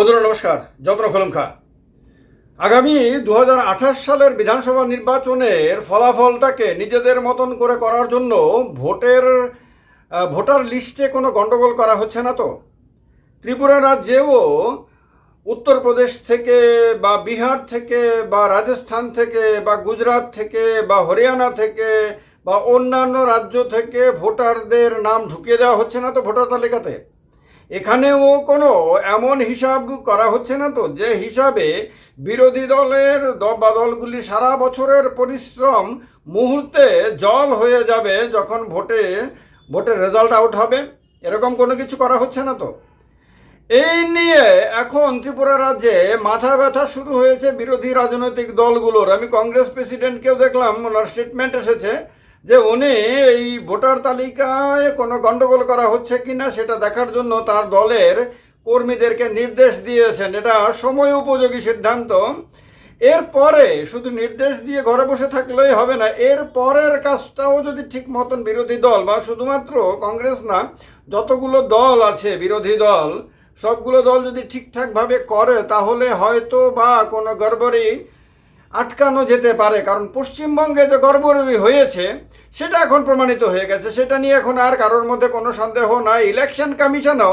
বন্ধুরা, নমস্কার। যত্ন খোলমখা। আগামী দু হাজার আঠাশ সালের বিধানসভা নির্বাচনের ফলাফলটাকে নিজেদের মতন করে করার জন্য ভোটের ভোটার লিস্টে কোনো গণ্ডগোল করা হচ্ছে না তো? ত্রিপুরা রাজ্যেও উত্তরপ্রদেশ থেকে বা বিহার থেকে বা রাজস্থান থেকে বা গুজরাট থেকে বা হরিয়ানা থেকে বা অন্যান্য রাজ্য থেকে ভোটারদের নাম ঢুকিয়ে দেওয়া হচ্ছে না তো ভোটার তালিকাতে? এখানেও কোনো এমন হিসাব করা হচ্ছে না তো, যে হিসাবে বিরোধী দলের বা দলগুলি সারা বছরের পরিশ্রম মুহূর্তে জল হয়ে যাবে যখন ভোটে, ভোটের রেজাল্ট আউট হবে। এরকম কোনো কিছু করা হচ্ছে না তো। এই নিয়ে এখন ত্রিপুরা রাজ্যে মাথা ব্যথা শুরু হয়েছে বিরোধী রাজনৈতিক দলগুলোর। আমি কংগ্রেস প্রেসিডেন্টকেও দেখলাম, ওনার স্টেটমেন্ট এসেছে। যে উনি এই ভোটার তালিকায় কোনো গন্ডগোল করা হচ্ছে কিনা সেটা দেখার জন্য তার দলের কর্মীদেরকে নির্দেশ দিয়েছেন। এটা সময় উপযোগী সিদ্ধান্ত। এরপরে শুধু নির্দেশ দিয়ে ঘরে বসে থাকলেই হবে না, এর পরের কাজটাও যদি ঠিক মতন বিরোধী দল বা শুধুমাত্র কংগ্রেস না, যতগুলো দল আছে বিরোধী দল, সবগুলো দল যদি ঠিকঠাকভাবে করে, তাহলে হয়তো বা কোনো গড়বড়ি আটকানো যেতে পারে, কারণ পশ্চিমবঙ্গে যে গড়বড়ি হয়েছে, সেটা এখন প্রমাণিত হয়ে গেছে। সেটা নিয়ে এখন আর কারোর মধ্যে কোনো সন্দেহ নাই। ইলেকশন কমিশনও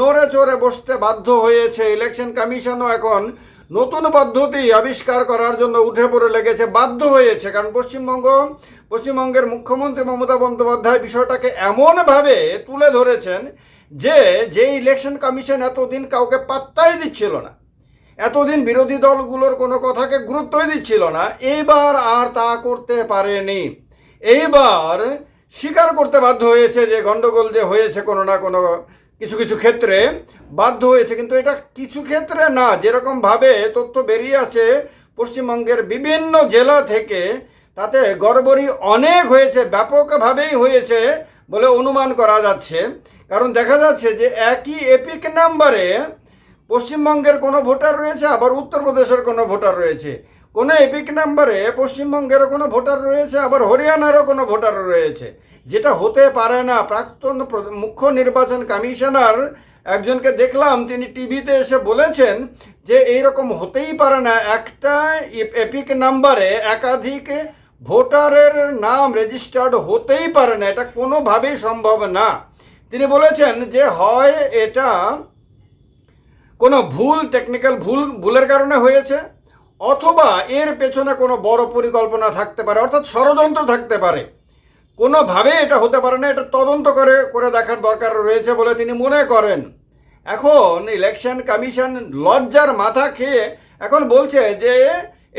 নড়ে চড়ে বসতে বাধ্য হয়েছে। ইলেকশন কমিশনও এখন নতুন পদ্ধতি আবিষ্কার করার জন্য উঠে পড়ে লেগেছে, বাধ্য হয়েছে। কারণ পশ্চিমবঙ্গ, পশ্চিমবঙ্গের মুখ্যমন্ত্রী মমতা বন্দ্যোপাধ্যায় বিষয়টাকে এমনভাবে তুলে ধরেছেন যে যে ইলেকশন কমিশন এতদিন কাউকে পাত্তাই দিচ্ছিল না। এতদিন বিরোধী দলগুলোর কোনো কথাকে গুরুত্বই দিচ্ছিল না। এইবার আর তা করতে পারেনি। এইবার স্বীকার করতে বাধ্য হয়েছে যে গন্ডগোল যে হয়েছে কোনো না কোনো কিছু কিছু ক্ষেত্রে, বাধ্য হয়েছে। কিন্তু এটা কিছু ক্ষেত্রে না, যেরকমভাবে তথ্য বেরিয়ে আছে পশ্চিমবঙ্গের বিভিন্ন জেলা থেকে, তাতে গড়বড়ি অনেক হয়েছে, ব্যাপকভাবেই হয়েছে বলে অনুমান করা যাচ্ছে। কারণ দেখা যাচ্ছে যে একই এপিক নাম্বারে পশ্চিমবঙ্গের কোনো ভোটার রয়েছে, আবার উত্তরপ্রদেশের কোনো ভোটার রয়েছে? কোনো এপিক নাম্বারে পশ্চিমবঙ্গেরও কোনো ভোটার রয়েছে, আবার হরিয়ানারও কোনো ভোটার রয়েছে? যেটা হতে পারে না। প্রাক্তন প্র- মুখ্য নির্বাচন কমিশনার একজনকে দেখলাম, তিনি টিভিতে এসে বলেছেন যে এইরকম হতেই পারে না। একটা এপ- এপিক নাম্বারে একাধিক ভোটারের নাম রেজিস্টার্ড হতেই পারে না। এটা কোনোভাবেই সম্ভব না। তিনি বলেছেন যে হয় এটা কোনো ভুল টেকনিক্যাল ভুল, ভুলের কারণে হয়েছে, অথবা এর পেছনে কোনো বড় পরিকল্পনা থাকতে পারে, অর্থাৎ ষড়যন্ত্র থাকতে পারে। কোনোভাবে এটা হতে পারে না, এটা তদন্ত করে করে দেখার দরকার রয়েছে বলে তিনি মনে করেন। এখন ইলেকশন কমিশন লজ্জার মাথা খেয়ে এখন বলছে যে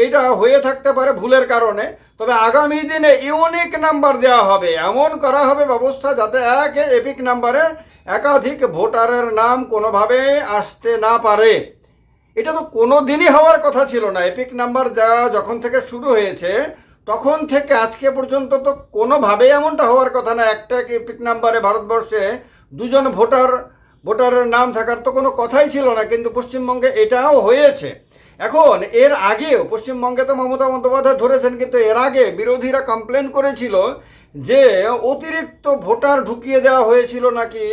এটা হয়ে থাকতে পারে ভুলের কারণে, তবে আগামী দিনে ইউনিক নাম্বার দেওয়া হবে। এমন করা হবে ব্যবস্থা যাতে এক এপিক নাম্বারে একাধিক ভোটারের নাম কোনোভাবে আসতে না পারে। এটা তো কোনো দিনই হওয়ার কথা ছিল না। এপিক নাম্বার দেওয়া যখন থেকে শুরু হয়েছে, তখন থেকে আজকে পর্যন্ত তো কোনোভাবেই এমনটা হওয়ার কথা না। একটা এপিক নাম্বারে ভারতবর্ষে দুজন ভোটার, ভোটারের নাম থাকার তো কোনো কথাই ছিল না, কিন্তু পশ্চিমবঙ্গে এটাও হয়েছে। এখন এর আগেও পশ্চিমবঙ্গে তো মমতা বন্দ্যোপাধ্যায় ধরেছেন, কিন্তু এর আগে বিরোধীরা কমপ্লেন করেছিল যে অতিরিক্ত ভোটার ঢুকিয়ে দেওয়া হয়েছিল নাকি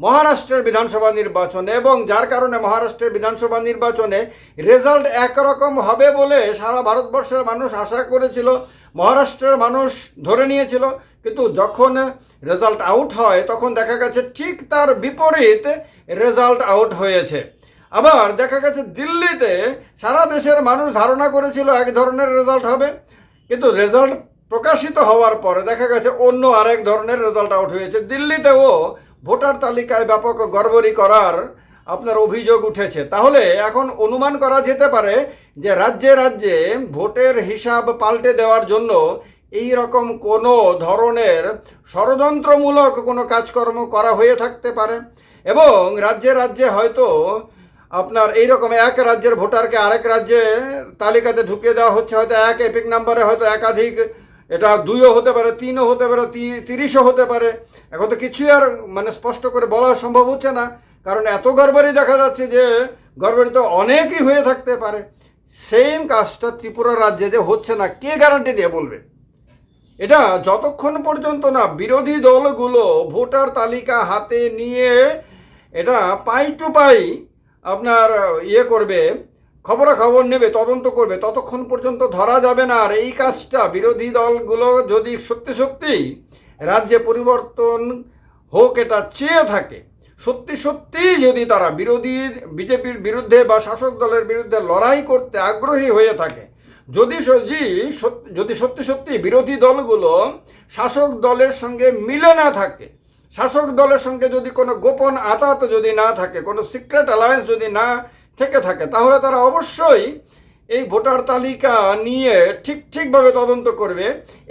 মহারাষ্ট্রের বিধানসভা নির্বাচনে এবং যার কারণে মহারাষ্ট্রের বিধানসভা নির্বাচনে রেজাল্ট একরকম হবে বলে সারা ভারতবর্ষের মানুষ আশা করেছিল, মহারাষ্ট্রের মানুষ ধরে নিয়েছিল। কিন্তু যখন রেজাল্ট আউট হয়, তখন দেখা গেছে ঠিক তার বিপরীত রেজাল্ট আউট হয়েছে। আবার দেখা গেছে দিল্লিতে সারা দেশের মানুষ ধারণা করেছিল এক ধরনের রেজাল্ট হবে। কিন্তু রেজাল্ট প্রকাশিত হওয়ার পরে দেখা গেছে অন্য আরেক ধরনের রেজাল্ট আউট হয়েছে। দিল্লিতেও ভোটার তালিকায় ব্যাপক গড়বড়ি করার আপনার অভিযোগ উঠেছে। তাহলে এখন অনুমান করা যেতে পারে যে রাজ্যে রাজ্যে ভোটের হিসাব পাল্টে দেওয়ার জন্য এই রকম কোনো ধরনের ষড়যন্ত্রমূলক কোনো কাজকর্ম করা হয়ে থাকতে পারে এবং রাজ্যে রাজ্যে হয়তো আপনার এই রকম এক রাজ্যের ভোটারকে আরেক রাজ্যে তালিকাতে ঢুকিয়ে দেওয়া হচ্ছে। হয়তো এক এপিক নাম্বারে হয়তো একাধিক এটা দুইও হতে পারে, তিনও হতে পারে তিরিশও হতে পারে। এখন তো কিছুই আর মানে স্পষ্ট করে বলা সম্ভব হচ্ছে না। কারণ এত গড়বড়ি দেখা যাচ্ছে যে, গড়বড়ি তো অনেকই হয়ে থাকতে পারে। সেম কাজটা ত্রিপুরা রাজ্যে যে হচ্ছে না, কে গ্যারান্টি দিয়ে বলবে? এটা যতক্ষণ পর্যন্ত না বিরোধী দলগুলো ভোটার তালিকা হাতে নিয়ে এটা পাই টু পাই আপনার ইয়ে করবে খবরাখবর নেবে, তদন্ত করবে, ততক্ষণ পর্যন্ত ধরা যাবে না। আর এই কাজটা বিরোধী দলগুলো যদি সত্যি সত্যি রাজ্যে পরিবর্তন হোক, এটা চেয়ে থাকে, সত্যি সত্যি যদি তারা বিরোধী, বিজেপির বিরুদ্ধে বা শাসক দলের বিরুদ্ধে লড়াই করতে আগ্রহী হয়ে থাকে, যদি যদি সত্যি সত্যি বিরোধী দলগুলো শাসক দলের সঙ্গে মিলে না থাকে, শাসক দলের সঙ্গে যদি কোনো গোপন আতাত যদি না থাকে, কোনো সিক্রেট অ্যালায়েন্স যদি না থেকে থাকে। তাহলে তারা অবশ্যই এই ভোটার তালিকা নিয়ে ঠিক ঠিকভাবে তদন্ত করবে।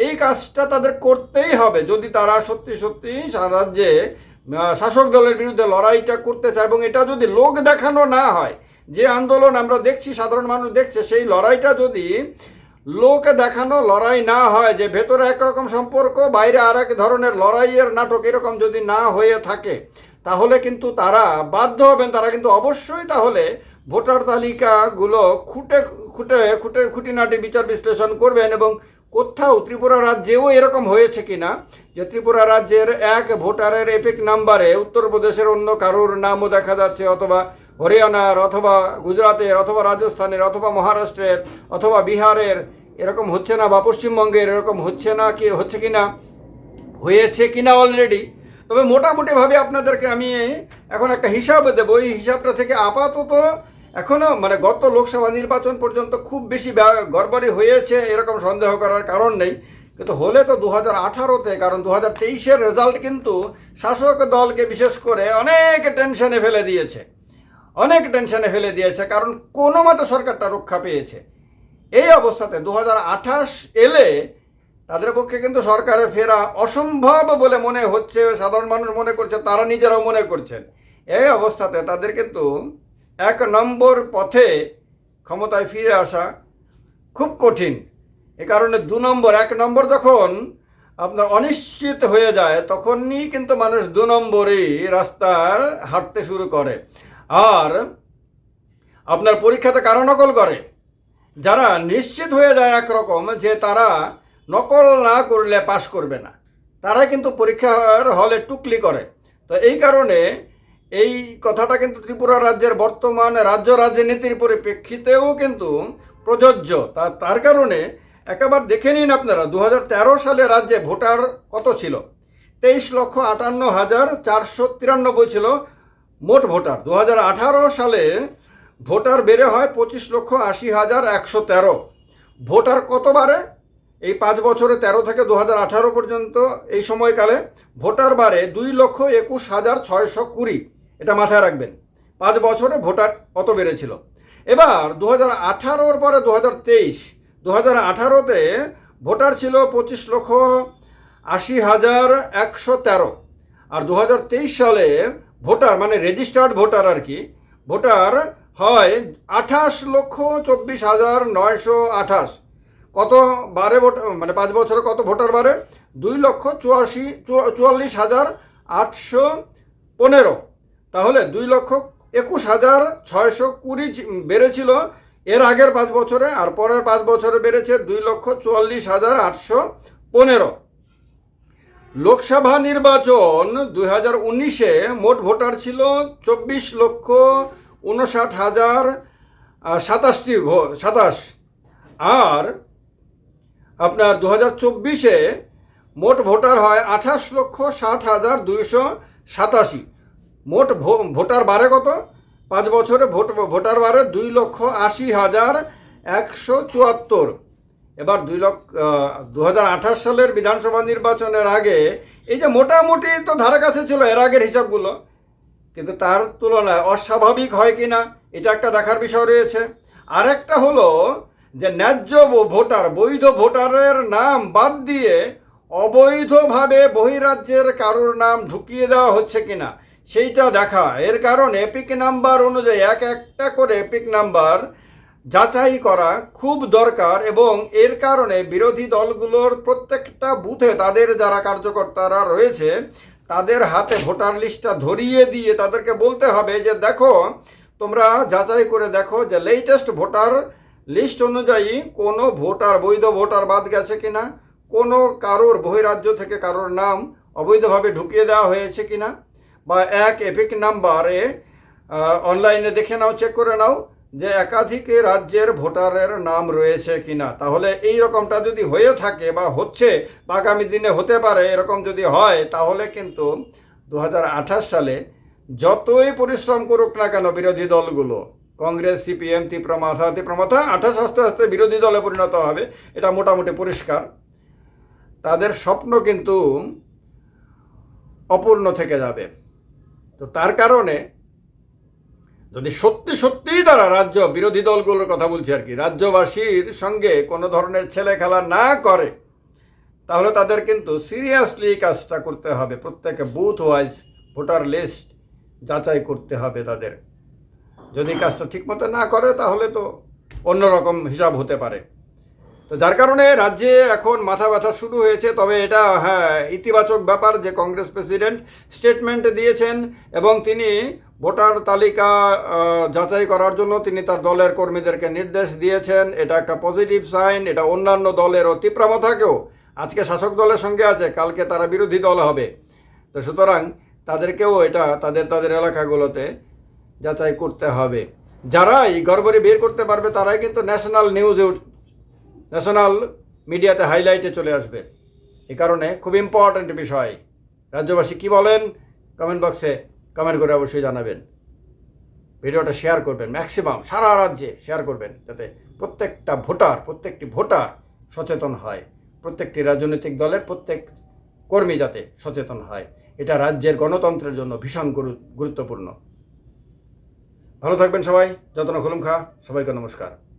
এই কাজটা তাদের করতেই হবে। যদি তারা সত্যি সত্যি সারা রাজ্যে শাসক দলের বিরুদ্ধে লড়াইটা করতে চায় এবং এটা যদি লোক দেখানো না হয়, যে আন্দোলন আমরা দেখছি, সাধারণ মানুষ দেখছে, সেই লড়াইটা যদি লোকে দেখানো লড়াই না হয়, যে ভেতরে একরকম সম্পর্ক, বাইরে আর এক ধরনের লড়াইয়ের নাটক এরকম যদি না হয়ে থাকে, তাহলে কিন্তু তারা বাধ্য হবেন, তারা কিন্তু অবশ্যই তাহলে ভোটার তালিকাগুলো খুঁটে খুঁটে খুঁটে, খুঁটিনাটি বিচার বিশ্লেষণ করবেন এবং কোথাও ত্রিপুরা রাজ্যেও এরকম হয়েছে কিনা যে ত্রিপুরা রাজ্যের এক ভোটারের এপিক নাম্বারে উত্তরপ্রদেশের অন্য কারোর নামও দেখা যাচ্ছে অথবা হরিয়ানার অথবা গুজরাটের অথবা রাজস্থানের অথবা মহারাষ্ট্রের অথবা বিহারের, এরকম হচ্ছে না বা পশ্চিমবঙ্গের এরকম হচ্ছে না কি, হচ্ছে কি না হয়েছে কি না অলরেডি তবে মোটামুটিভাবে আপনাদেরকে আমি এখন একটা হিসাব দেবো। এই হিসাবটা থেকে আপাতত এখনও মানে গত লোকসভা নির্বাচন পর্যন্ত খুব বেশি গড়বড়ি হয়েছে, এরকম সন্দেহ করার কারণ নেই। কিন্তু হলে তো দু হাজার আঠারোতে, কারণ দু হাজার তেইশের রেজাল্ট কিন্তু শাসক দলকে বিশেষ করে অনেক টেনশনে ফেলে দিয়েছে। অনেক টেনশনে ফেলে দিয়েছে, কারণ কোনো মতে সরকারটা রক্ষা পেয়েছে। এই অবস্থাতে দু হাজার আঠাশ এলে তাদের পক্ষে কিন্তু সরকারে ফেরা অসম্ভব বলে মনে হচ্ছে। সাধারণ মানুষ মনে করছে, তারা নিজেরাও মনে করছেন। এই অবস্থাতে তাদের কিন্তু এক নম্বর পথে ক্ষমতায় ফিরে আসা খুব কঠিন। এ কারণে দু নম্বর, এক নম্বর যখন আপনার অনিশ্চিত হয়ে যায়, তখনই কিন্তু মানুষ দু নম্বরেই রাস্তার হাঁটতে শুরু করে। আর আপনার পরীক্ষাতে কারও নকল করে? যারা নিশ্চিত হয়ে যায় একরকম যে তারা নকল না করলে পাশ করবে না। তারা কিন্তু পরীক্ষার হলে টুকলি করে। তো এই কারণে এই কথাটা কিন্তু ত্রিপুরা রাজ্যের বর্তমান রাজ্য রাজনীতির পরিপ্রেক্ষিতেও কিন্তু প্রযোজ্য। তা, তার কারণে একবার দেখে নিন আপনারা দু হাজার তেরো সালে রাজ্যে ভোটার কত ছিল? তেইশ লক্ষ আটান্ন হাজার চারশো তিরানব্বই ছিল মোট ভোটার। দু হাজার আঠারো সালে ভোটার বেড়ে হয় পঁচিশ লক্ষ আশি হাজার একশো তেরো। ভোটার কত বাড়ে? এই পাঁচ বছরে তেরো থেকে দু হাজার আঠারো পর্যন্ত এই সময়কালে ভোটার বাড়ে দুই লক্ষ একুশ হাজার ছয়শো কুড়ি। এটা মাথায় রাখবেন। পাঁচ বছরে ভোটার কত বেড়েছিল? এবার দু হাজার আঠারোর পরে দু হাজার তেইশ দু হাজার আঠারোতে ভোটার ছিল পঁচিশ লক্ষ আশি হাজার একশো তেরো। আর দু হাজার তেইশ সালে ভোটার মানে রেজিস্টার্ড ভোটার আর কি, ভোটার হয় আঠাশ লক্ষ চব্বিশ হাজার নয়শো আঠাশ। কত বারে ভোট মানে পাঁচ বছরে কত ভোটার বারে দুই লক্ষ চুয়াশি, চুয়া- চুয়াল্লিশ হাজার আটশো পনেরো। তাহলে দুই লক্ষ একুশ হাজার ছয়শো কুড়ি বেড়েছিল। এর আগের পাঁচ বছরে আর পরের পাঁচ বছরে বেড়েছে দুই লক্ষ চুয়াল্লিশ হাজার আটশো পনেরো। লোকসভা নির্বাচন দুই হাজার উনিশে মোট ভোটার ছিল চব্বিশ লক্ষ উনষাট হাজার সাতাশটি সাতাশ। আর আপনার দু হাজার চব্বিশে মোট ভোটার হয় আঠাশ লক্ষ ষাট হাজার দুইশো সাতাশি। মোট ভোটার বাড়ে কত? পাঁচ বছরে ভোট, ভোটার বাড়ে দুই লক্ষ আশি হাজার একশো চুয়াত্তর। এবার দুই লক্ষ দু হাজার আঠাশ সালের বিধানসভা নির্বাচনের আগে, এই যে মোটামুটি তো ধারে কাছে ছিল এর আগের হিসাবগুলো, কিন্তু তার তুলনায় অস্বাভাবিক হয় কি না, এটা একটা দেখার বিষয় রয়েছে। আরেকটা হলো যে ন্যায্য ভোটার, বৈধ ভোটারের নাম বাদ দিয়ে অবৈধভাবে বহিরাজ্যের কারোর নাম ঢুকিয়ে দেওয়া হচ্ছে কিনা। সেইটা দেখা। এর কারণ এপিক নাম্বার অনুযায়ী এক একটা করে এপিক নাম্বার যাচাই করা খুব দরকার এবং এর কারণে বিরোধী দলগুলোর প্রত্যেকটা বুথে তাদের যারা কার্যকর্তারা রয়েছে, তাদের হাতে ভোটার লিস্টটা ধরিয়ে দিয়ে তাদেরকে বলতে হবে যে, দেখো, তোমরা যাচাই করে দেখো যে লেটেস্ট ভোটার লিস্ট অনুযায়ী কোনো ভোটার, বৈধ ভোটার বাদ গেছে কিনা, কোনো কারোর বহিরাজ্য থেকে কারোর নাম অবৈধভাবে ঢুকিয়ে দেওয়া হয়েছে কিনা। বা এক এপিক নাম্বারে অনলাইনে দেখে নাও চেক করে নাও যে একাধিক রাজ্যের ভোটারের নাম রয়েছে কিনা। তাহলে এই রকমটা যদি হয়ে থাকে বা হচ্ছে, বা আগামী দিনে হতে পারে, এরকম যদি হয়, তাহলে কিন্তু দু হাজার আঠাশ সালে যতই পরিশ্রম করুক না কেন বিরোধী দলগুলো, কংগ্রেস, সিপিএম তীব্রমাথা তীব্রমাথা আঠাশ আস্তে আস্তে বিরোধী দলে পরিণত হবে, এটা মোটামুটি পরিষ্কার। তাদের স্বপ্ন কিন্তু অপূর্ণ থেকে যাবে। তো তার কারণে যদি সত্যি সত্যিই তারা রাজ্য বিরোধী দলগুলোর কথা বলছি আর কি, রাজ্যবাসীর সঙ্গে কোনো ধরনের ছেলে খেলা না করে, তাহলে তাদের কিন্তু সিরিয়াসলি কাজটা করতে হবে। প্রত্যেকে বুথ ওয়াইজ ভোটার লিস্ট যাচাই করতে হবে তাদের। যদি কাজটা ঠিকমতো না করে, তাহলে তো অন্যরকম হিসাব হতে পারে। তো যার কারণে রাজ্যে এখন মাথা ব্যথা শুরু হয়েছে, তবে এটা হ্যাঁ ইতিবাচক ব্যাপার যে কংগ্রেস প্রেসিডেন্ট স্টেটমেন্ট দিয়েছেন এবং তিনি ভোটার তালিকা যাচাই করার জন্য তিনি তার দলের কর্মীদেরকে নির্দেশ দিয়েছেন। এটা একটা পজিটিভ সাইন, এটা অন্যান্য দলের তীব্রমতাকেও আজকে শাসক দলের সঙ্গে আছে, কালকে তারা বিরোধী দল হবে। তো সুতরাং তাদেরকেও এটা, তাদের তাদের এলাকাগুলোতে যাচাই করতে হবে। যারাই গড়বড়ি বের করতে পারবে, তারাই কিন্তু ন্যাশনাল নিউজে ন্যাশনাল মিডিয়াতে হাইলাইটে চলে আসবে। এই কারণে খুব ইম্পর্ট্যান্ট বিষয়। রাজ্যবাসী কি বলেন কমেন্ট বক্সে কমেন্ট করে অবশ্যই জানাবেন। ভিডিওটা শেয়ার করবেন ম্যাক্সিমাম সারা রাজ্যে শেয়ার করবেন, যাতে প্রত্যেকটা ভোটার, প্রত্যেকটি ভোটার সচেতন হয়। প্রত্যেকটি রাজনৈতিক দলের প্রত্যেক কর্মী যাতে সচেতন হয়। এটা রাজ্যের গণতন্ত্রের জন্য ভীষণ গুরু- গুরুত্বপূর্ণ। ভালো থাকবেন সবাই। যত্ন খুলুম খা, সবাইকে নমস্কার।